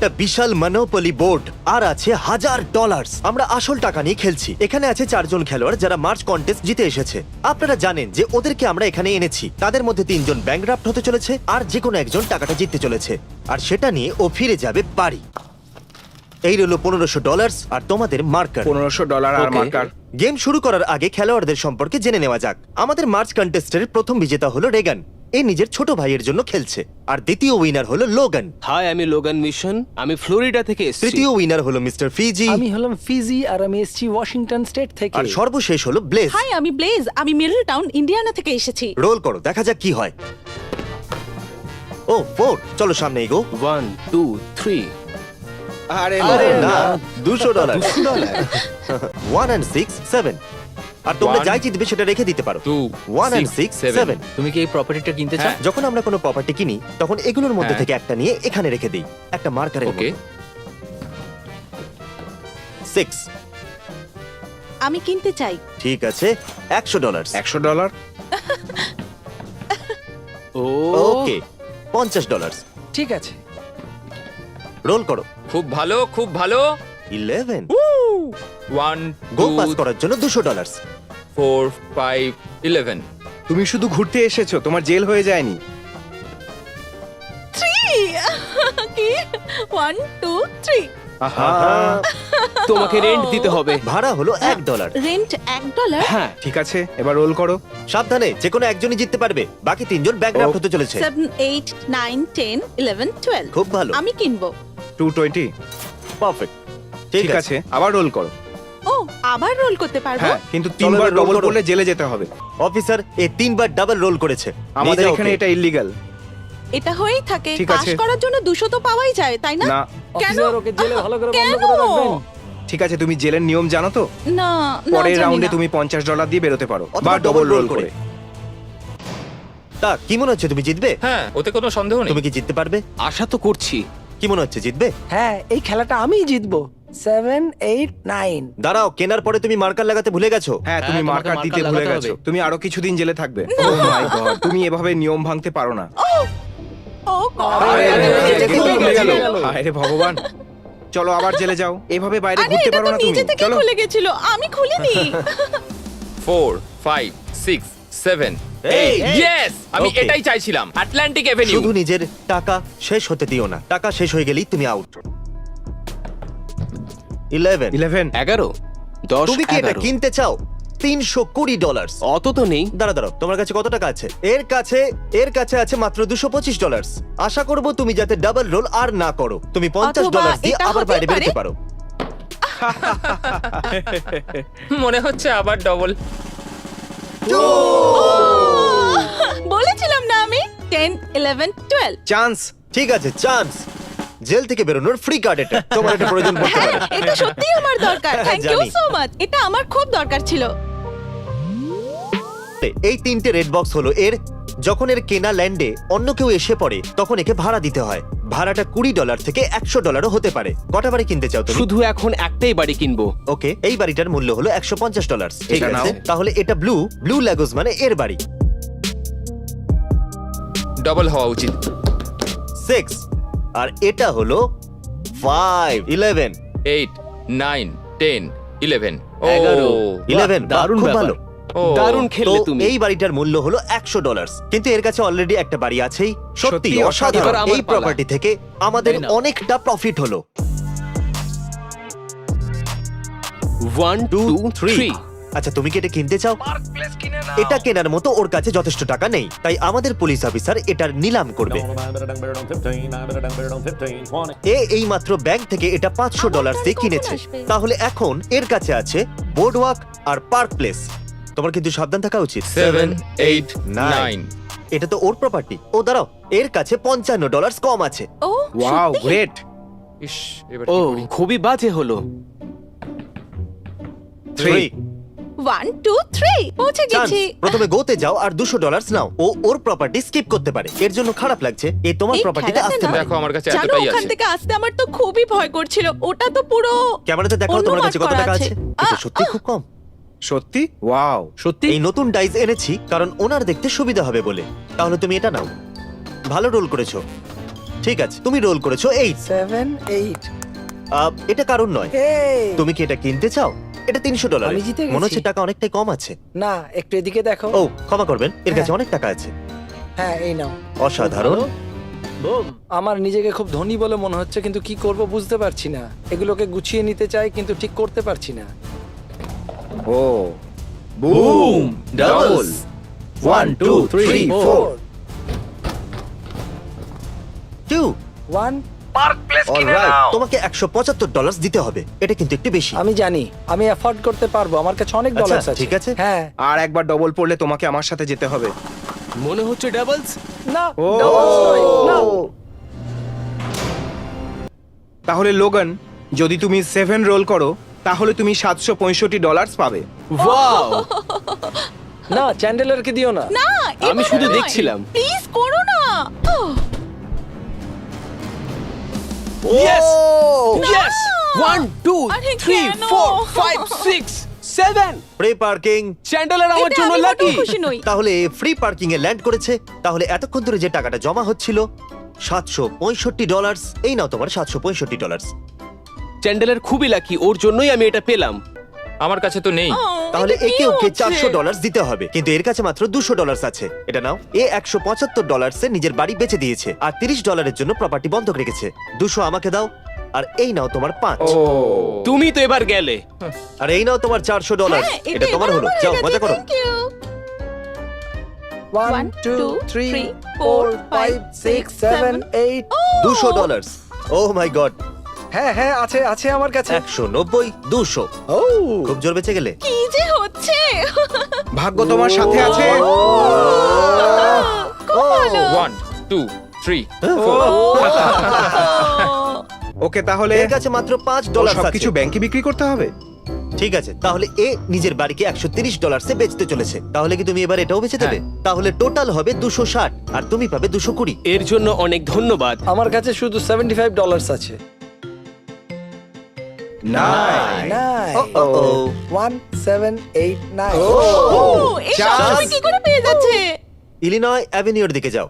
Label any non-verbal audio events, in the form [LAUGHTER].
একটা বিশাল monopoly board আর আছে হাজার ডলার আমরা আসল টাকা নিয়ে খেলছি। এখানে আছে চারজন খেলোয়াড় যারা মার্চ কন্টেস্ট জিতে এসেছে। আপনারা জানেন যে ওদেরকে আমরা এখানে এনেছি। তাদের মধ্যে তিনজন ব্যাংকরাফ্ট হতে চলেছে আর যে কোনো একজন টাকাটা জিততে চলেছে। আর সেটা নিয়ে ও ফিরে যাবে বাড়ি। এই রইল পনেরোশো ডলার আর তোমাদের মার্কার পনেরোশো ডলার আর Okay. মার্কার গেম শুরু করার আগে খেলোয়াড়দের সম্পর্কে জেনে নেওয়া যাক। আমাদের মার্চ কন্টেস্টের প্রথম বিজেতা হলো রেগান এ নিজের ছোট ভাইয়ের জন্য খেলছে। আর দ্বিতীয় উইনার হলো লোগান। হাই আমি লোগান মিশন। আমি ফ্লোরিডা থেকে এসেছি। তৃতীয় উইনার হলো মিস্টার ফিজি। আমি হলাম ফিজি আর আমি এসেছি ওয়াশিংটন স্টেট থেকে। আর সর্বশেষ হলো ব্লেস হাই আমি ব্লেজ। আমি মিডল টাউন ইন্ডিয়ানা থেকে এসেছি। রোল করো দেখা যাক কি হয়। ও ফোর চলো সামনে এগো। ওয়ান টু থ্রি আরে আরে না। দুশো dollar one and six seven আর তোমরা One, যাই জিতবে সেটা রেখে দিতে পারো। two, one and six, six seven. Seven তুমি কি এই প্রপার্টিটা কিনতে চাও? হ্যাঁ। যখন আমরা কোনো প্রপার্টি কিনি তখন এগুলোর মধ্যে হ্যাঁ। থেকে একটা নিয়ে এখানে রেখে দিই একটা মার্কারের ওকে সিক্স আমি কিনতে চাই। ঠিক আছে একশো ডলার একশো ডলার ও ওকে পঞ্চাশ ডলার ঠিক আছে। রোল করো। খুব ভালো খুব ভালো। ইলেভেন ওয়ান গো পাস করার জন্য দুশো ডলার ফোর ফাইভ ইলেভেন। তুমি শুধু ঘুরতে এসেছ তোমার জেল হয়ে যায়নি। থ্রি কি? ওয়ান টু থ্রি আহা। তোমাকে রেন্ট দিতে হবে। ভাড়া হলো এক ডলার রেন্ট এক ডলার হ্যাঁ। ঠিক আছে এবার রোল করো। সাবধানে যে কোনো একজনই জিততে পারবে। বাকি তিনজন ব্যাকগ্রাউন্ড হতে চলেছে। Seven eight nine ten eleven twelve খুব ভালো। আমি কিনবো। টু টোয়েন্টি পারফেক্ট ঠিক আছে। আবার রোল করো। ও আবার রোল করতে পারব? হ্যাঁ কিন্তু তিনবার করলে জেলে যেতে হবে। অফিসার এ তিনবার ডাবল রোল করেছে। আমাদের এখানে এটা ইলিগাল এটা হয়েই থাকে। ঠিক পাস আছে। করার জন্য দুশো তো পাওয়াই যায় তাই না? না। কেন? ওকে জেলে ভালো করে বন্ধ কেন? করে রাখবেন? ঠিক আছে তুমি জেলের নিয়ম জানো তো? না না পরের জানি রাউন্ডে না। তুমি পঞ্চাশ ডলার দিয়ে বেরোতে পারো। বা ডবল রোল করে। করে। তা কি মনে হচ্ছে তুমি জিতবে? হ্যাঁ ওতে কোনো সন্দেহ নেই। তুমি কি জিততে পারবে? আশা তো করছি। কি মনে হচ্ছে জিতবে? হ্যাঁ এই খেলাটা আমিই জিতবো। Seven eight nine. দাঁড়াও কেনার পরে তুমি মার্কার লাগাতে ভুলে গেছো? হ্যাঁ তুমি হ্যাঁ, তোমাকে মার্কার দিতে ভুলে লাগাতে গেছো। হবে। তুমি আরও কিছুদিন জেলে থাকবে। Oh my God, তুমি এভাবে নিয়ম ভাঙতে পারো না। ও! আরে, আরে, আরে, নিজে আরে, থেকে খুলে গেল। গেল। আরে ভগবান চলো আবার জেলে যাও। এভাবে বাইরে আরে ঘুরতে এটা পারো তো না তুমি। নিজে থেকে চলো। খুলে গেছিল আমি খুলিনি। ফোর ফাইভ সিক্স সেভেন এই, ইয়েস আমি Okay. এটাই চাইছিলাম। আটলান্টিক এভিনিউ শুধু নিজের টাকা শেষ হতে দিও না। টাকা শেষ হয়ে গেলেই তুমি আউট ইলেভেন। ইলেভেন। এগারো। দশ তুমি কি এটা এগারো। কিনতে চাও? তিনশো কুড়ি ডলার অত তো নেই। দাঁড়া দাঁড়াও তোমার কাছে কত টাকা আছে? এর কাছে এর কাছে আছে মাত্র দুশো পঁচিশ ডলার আশা করব তুমি যাতে ডাবল রোল আর না করো। তুমি পঞ্চাশ অথবা ডলার দিয়ে এটা আবার হতে বাইরে বেরোতে পারো। মনে হচ্ছে আবার ডবল বলেছিলাম না আমি? টেন ইলেভেন টুয়েলভ চান্স ঠিক আছে চান্স জেল থেকে বেরোনোর ফ্রি কার্ড এটা। তোমার এটা প্রয়োজন পড়তে পারে। এটা সত্যিই আমার দরকার। [LAUGHS] থ্যাংক ইউ জানি। সো মাচ এটা আমার খুব দরকার ছিল। এই তিনটে রেড বক্স হলো এর যখন এর কেনা ল্যান্ডে অন্য কেউ এসে পড়ে তখন একে ভাড়া দিতে হয়। ভাড়াটা কুড়ি ডলার থেকে একশো ডলারও হতে পারে। কটা বাড়ি কিনতে চাও তুমি? শুধু এখন একটাই বাড়ি কিনবো। ওকে এই বাড়িটার মূল্য হলো একশো পঞ্চাশ ডলার ঠিক এটা আছে? নাও। তাহলে এটা ব্লু ব্লু ল্যাগোস মানে এর বাড়ি। ডবল হওয়া উচিত। সিক্স আর এটা হলো five eleven eight nine ten eleven এগারো। ইলেভেন দারুণ ভালো। দারুণ খেললে তুমি। এই বাড়িটার মূল্য হলো একশো ডলার কিন্তু এর কাছে অলরেডি একটা বাড়ি আছেই। সত্যি অসাধারণ। এই প্রপার্টি থেকে আমাদের অনেকটা প্রফিট হলো। One two two three three আচ্ছা তুমি কি এটা কিনতে চাও? এটা কেনার মতো ওর কাছে যথেষ্ট টাকা নেই তাই আমাদের পুলিশ অফিসার এটার নিলাম করবে। এ এই মাত্র ব্যাংক থেকে এটা পাঁচশো ডলার দিয়ে কিনেছে। তাহলে এখন এর কাছে আছে বোর্ড ওয়াক আর পার্ক প্লেস তোমার কিন্তু সাবধান থাকা উচিত। সেভেন এইট নাইন এটা তো ওর প্রপার্টি ও দাঁড়াও এর কাছে পঞ্চান্ন ডলার কম আছে। ও ওয়াও সত্যি? গ্রেট ইস এবার ও করি? খুবই বাজে হলো। থ্রি ওয়ান টু থ্রি পৌঁছে গেছি। প্রথমে গোতে যাও আর দুশো ডলার নাও। ও ওর প্রপার্টি স্কিপ করতে পারে। এর জন্য খারাপ লাগছে। এ তোমার এই প্রপার্টিতে খেলাতে আসতে না- পারে। দেখো আমার কাছে জানো এতটাই ওখান আছে। থেকে আসতে আমার তো খুবই ভয় করছিল। ওটা তো পুরো ক্যামেরাতে দেখাও তোমার কাছে কত টাকা আছে। আছে। এটা আহ, সত্যি খুব কম। সত্যি? ওয়াও। সত্যি? এই নতুন ডাইস এনেছি কারণ ওনার দেখতে সুবিধা হবে বলে। তাহলে তুমি এটা নাও। ভালো রোল করেছ। ঠিক আছে তুমি রোল করেছ এইট সেভেন এইট এটা কারণ নয়। তুমি কি এটা কিনতে চাও? এটা তিনশো ডলার। আমি জিতে গেছি। মনে হচ্ছে টাকা অনেকটাই কম আছে। না একটু এদিকে দেখো। ও ক্ষমা করবেন এর কাছে হ্যাঁ। অনেক টাকা আছে। হ্যাঁ এই নাও। অসাধারণ। বুম। আমার নিজেকে খুব ধনী বলে মনে হচ্ছে কিন্তু কি করব বুঝতে পারছি না। এগুলোকে গুছিয়ে নিতে চাই কিন্তু ঠিক করতে পারছি না। ও। Boom. Double. One two three four. Two one alright তোমাকে একশো পঁচাত্তর ডলার দিতে হবে। এটা কিন্তু একটু বেশি। আমি জানি আমি অ্যাফোর্ড করতে পারব আমার কাছে অনেক আচ্ছা, ডলার আছে। ঠিক আছে। হ্যাঁ। আর একবার ডবল পড়লে তোমাকে আমার সাথে যেতে হবে। মনে হচ্ছে ডাবলস না ও! নয়, না। তাহলে লোগান যদি তুমি সেভেন রোল করো তাহলে তুমি সাতশো পঁয়ষট্টি ডলার পাবে। ওয়াও না চ্যান্ডেলারকে দিও না। না আমি শুধু দেখছিলাম। প্লিজ করো না। ইয়েস ইয়েস ওয়ান টু আরে থ্রি কেন? Four five six seven free parking Chandler আমার জন্য আমি লাকি মোটেও খুশি নই। তাহলে ফ্রি পার্কিং এ ল্যান্ড করেছে। তাহলে এতক্ষণ ধরে যে টাকাটা জমা হচ্ছিল সাতশো পঁয়ষট্টি ডলার এই নাও তোমার সাতশো পঁয়ষট্টি ডলার চ্যান্ডেলার খুবই লাকি ওর জন্যই আমি এটা পেলাম। আমার কাছে তো নেই। আহ, তাহলে একে ওকে চারশো ডলার দিতে হবে। কিন্তু এর কাছে মাত্র দুশো ডলার আছে। এটা নাও। এ একশো পঁচাত্তর ডলার নিজের বাড়ি বেচে দিয়েছে আর তিরিশ ডলারের জন্য প্রপার্টি বন্ধক রেখেছে। দুশো আমাকে দাও আর এই নাও তোমার পাঁচ। তুমি তো এবার গেলে। আর এই নাও তোমার চারশো ডলার হ্যাঁ, এটা তোমার হলো। যাও মজা করো। One two three four five six seven eight দুশো ডলার ও মাই গড হ্যাঁ হ্যাঁ আছে আছে আমার কাছে। একশো নব্বই দুশো। খুব জোর বেঁচে গেলে। কি ভাগ্য তোমার সাথে আছে। ওয়ান টু থ্রি ওকে তাহলে এর কাছে মাত্র পাঁচ ডলার সবকিছু ব্যাংকে বিক্রি করতে হবে? ঠিক আছে তাহলে এ নিজের বাড়িকে একশো তিরিশ ডলার্সে বেচতে চলেছে। তাহলে কি তুমি এবার এটাও বেচে দেবে? তাহলে টোটাল হবে দুশো ষাট আর তুমি পাবে দুশো কুড়ি। এর জন্য অনেক ধন্যবাদ। আমার কাছে শুধু সেভেন্টি ফাইভ ডলার আছে। নাই নাই Uh-oh. One seven eight nine ও এই চার্লস। সময় কি করে পেয়ে যাচ্ছে? ইলিনয় অ্যাভিনিউর দিকে যাও।